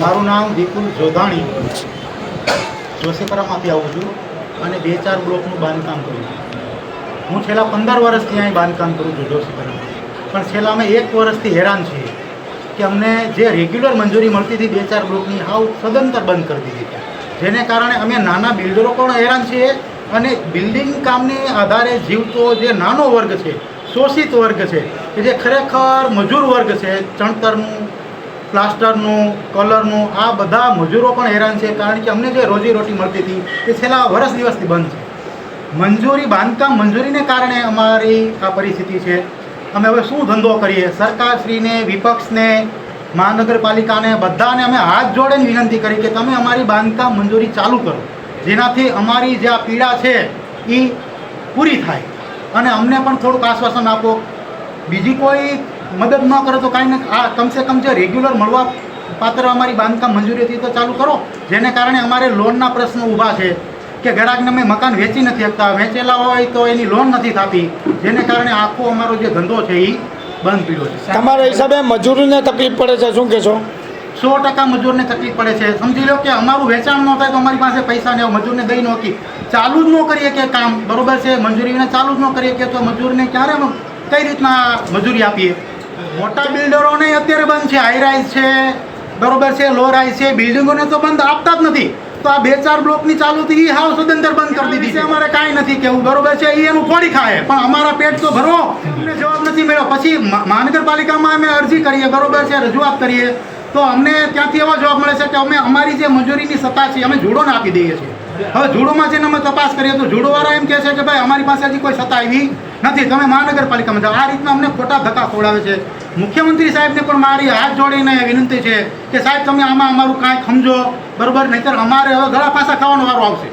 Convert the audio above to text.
મારું નામ વિપુલ જોધાણી જોશીપરામાંથી આવું છું અને બે ચાર બ્લોકનું બાંધકામ કરું છું. હું છેલ્લા પંદર વર્ષથી અહીં બાંધકામ કરું છું જોશીપરામાં પણ છેલ્લા અમે એક વર્ષથી હેરાન છીએ કે અમને જે રેગ્યુલર મંજૂરી મળતી હતી બે ચાર બ્લોકની, હાવ સદંતર બંધ કરી દીધી જેને કારણે અમે નાના બિલ્ડરો પણ હેરાન છીએ અને બિલ્ડિંગ કામને આધારે જીવતો જે નાનો વર્ગ છે, શોષિત વર્ગ છે, કે જે ખરેખર મજૂર વર્ગ છે, ચણતરનું પ્લાસ્ટરનું, કલરનું, આ બધા મજૂરો પણ હેરાન છે. કારણ કે અમને જે રોજીરોટી મળતી હતી તે છેલ્લા વર્ષ દિવસથી બંધ છે. મંજૂરી, બાંધકામ મંજૂરીને કારણે અમારી આ પરિસ્થિતિ છે. અમે હવે શું ધંધો કરીએ? સરકારશ્રીને, વિપક્ષને, મહાનગરપાલિકાને, બધાને અમે હાથ જોડીને વિનંતી કરી કે તમે અમારી બાંધકામ મંજૂરી ચાલુ કરો. જેનાથી અમારી જે આ પીડા છે એ પૂરી થાય. અને અમને પણ થોડુંક આશ્વાસન આપો. બીજી કોઈ મદદ ન કરો તો કાંઈ ને આ કમસે કમ જે રેગ્યુલર મળવા પાત્ર અમારી બાંધકામ મંજૂરી હતી તો ચાલુ કરો. જેને કારણે અમારે લોનના પ્રશ્નો ઊભા છે કે ગ્રાહકને અમે મકાન વેચી નથી શકતા. વેચેલા હોય તો એની લોન નથી થતી જેને કારણે આખો અમારો જે ધંધો છે એ બંધ પીડ્યો છે. તમારા હિસાબે મજૂરીને તકલીફ પડે છે શું કહેશો? સો ટકા મજૂરને તકલીફ પડે છે. સમજી લો કે અમારું વેચાણ ન થાય તો અમારી પાસે પૈસા ને મજૂરને દઈ નહોતી ચાલુ જ ન કરીએ કે કામ. બરોબર છે મજૂરીને ચાલુ જ ન કરીએ કે તો મજૂરને ક્યારે કઈ રીતના મજૂરી આપીએ? મોટા બિલ્ડરોને અત્યારે બંધ છે. હાઈ રાઈઝ છે, બરોબર છે લો રાઈઝ છે. બિલ્ડિંગોને તો બંધ આપતા જ નથી. તો આ બે ચાર બ્લોકની ચાલુ હતી એ હાવ સદંતર બંધ કરી દીધી છે. અમારે કાંઈ નથી કેવું, બરોબર છે? એ એનું ફોડી ખાય. પણ અમારા પેટ તો ભરો. અમને જવાબ નથી મળ્યો. પછી મહાનગરપાલિકામાં અમે અરજી કરીએ, બરોબર છે? રજૂઆત કરીએ. તો અમને ત્યાંથી એવો જવાબ મળે છે કે અમે અમારી જે મજૂરીની સત્તા છે, અમે જોડોને આપી દઈએ છીએ. હવે જુડોમાં જઈને અમે તપાસ કરીએ તો જુડોવાળા એમ કહે છે કે ભાઈ, અમારી પાસે હજી કોઈ સત્તા આવી નથી. તમે મહાનગરપાલિકામાં જાઓ. આ રીતના અમને ખોટા ધક્કા ખોડાવે છે. મુખ્યમંત્રી સાહેબને પણ મારી હાથ જોડીને વિનંતી છે કે સાહેબ, તમે આમાં અમારું કાંઈક સમજો. બરાબર? નહીંતર અમારે હવે ગળા પાસા ખાવાનો વારો આવશે.